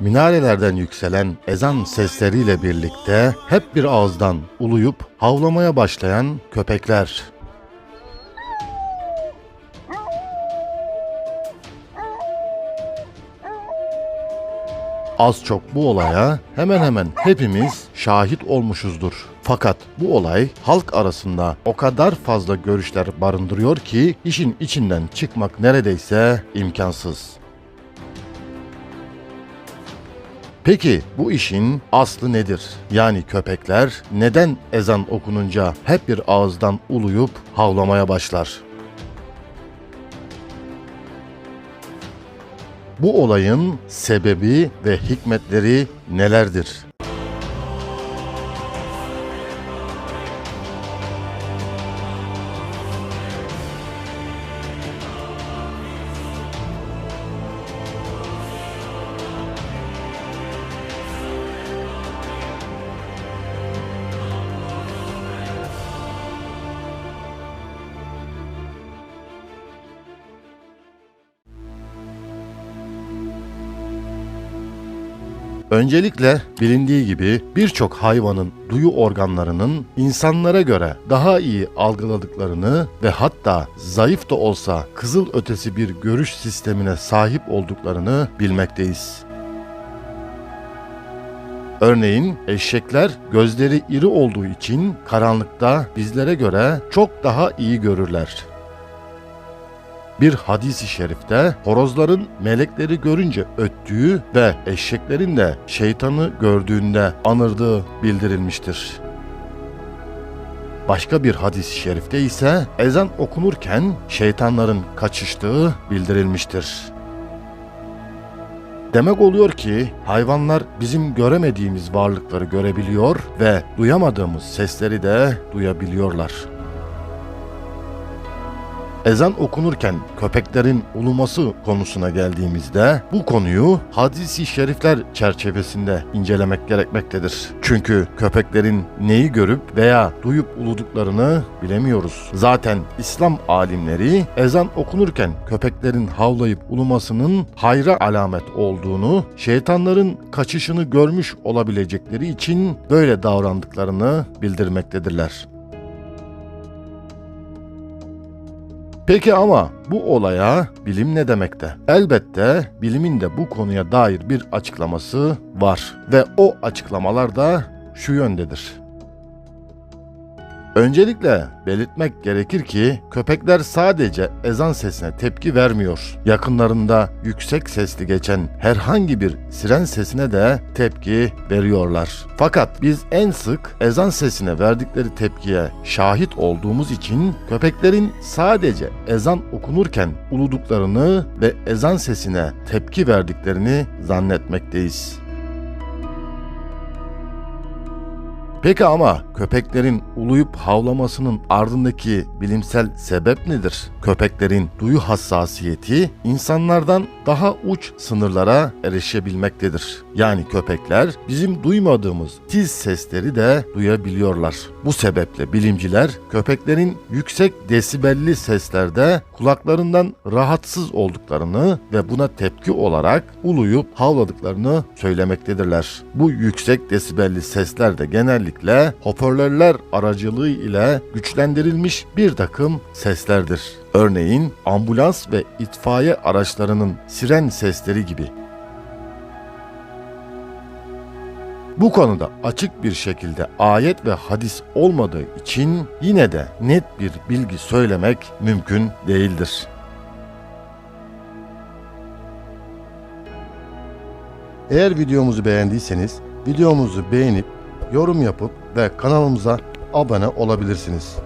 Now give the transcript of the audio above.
minarelerden yükselen ezan sesleriyle birlikte hep bir ağızdan uluyup havlamaya başlayan köpekler. Az çok bu olaya hemen hemen hepimiz şahit olmuşuzdur. Fakat bu olay halk arasında o kadar fazla görüşler barındırıyor ki işin içinden çıkmak neredeyse imkansız. Peki bu işin aslı nedir? Yani köpekler neden ezan okununca hep bir ağızdan uluyup havlamaya başlar? Bu olayın sebebi ve hikmetleri nelerdir? Öncelikle bilindiği gibi birçok hayvanın duyu organlarının insanlara göre daha iyi algıladıklarını ve hatta zayıf da olsa kızıl ötesi bir görüş sistemine sahip olduklarını bilmekteyiz. Örneğin eşekler gözleri iri olduğu için karanlıkta bizlere göre çok daha iyi görürler. Bir hadisi şerifte horozların melekleri görünce öttüğü ve eşeklerin de şeytanı gördüğünde anırdığı bildirilmiştir. Başka bir hadis-i şerifte ise ezan okunurken şeytanların kaçıştığı bildirilmiştir. Demek oluyor ki hayvanlar bizim göremediğimiz varlıkları görebiliyor ve duyamadığımız sesleri de duyabiliyorlar. Ezan okunurken köpeklerin uluması konusuna geldiğimizde bu konuyu hadisi şerifler çerçevesinde incelemek gerekmektedir. Çünkü köpeklerin neyi görüp veya duyup uluduklarını bilemiyoruz. Zaten İslam alimleri ezan okunurken köpeklerin havlayıp ulumasının hayra alamet olduğunu, şeytanların kaçışını görmüş olabilecekleri için böyle davrandıklarını bildirmektedirler. Peki ama bu olaya bilim ne demekte? Elbette bilimin de bu konuya dair bir açıklaması var ve o açıklamalar da şu yöndedir. Öncelikle belirtmek gerekir ki köpekler sadece ezan sesine tepki vermiyor. Yakınlarında yüksek sesli geçen herhangi bir siren sesine de tepki veriyorlar. Fakat biz en sık ezan sesine verdikleri tepkiye şahit olduğumuz için köpeklerin sadece ezan okunurken uluduklarını ve ezan sesine tepki verdiklerini zannetmekteyiz. Peki ama köpeklerin uluyup havlamasının ardındaki bilimsel sebep nedir? Köpeklerin duyu hassasiyeti insanlardan daha uç sınırlara erişebilmektedir. Yani köpekler bizim duymadığımız tiz sesleri de duyabiliyorlar. Bu sebeple bilimciler köpeklerin yüksek desibelli seslerde kulaklarından rahatsız olduklarını ve buna tepki olarak uluyup havladıklarını söylemektedirler. Bu yüksek desibelli sesler de genellikle hoparlörler aracılığı ile güçlendirilmiş bir takım seslerdir. Örneğin ambulans ve itfaiye araçlarının siren sesleri gibi. Bu konuda açık bir şekilde ayet ve hadis olmadığı için yine de net bir bilgi söylemek mümkün değildir. Eğer videomuzu beğendiyseniz videomuzu beğenip yorum yapıp ve kanalımıza abone olabilirsiniz.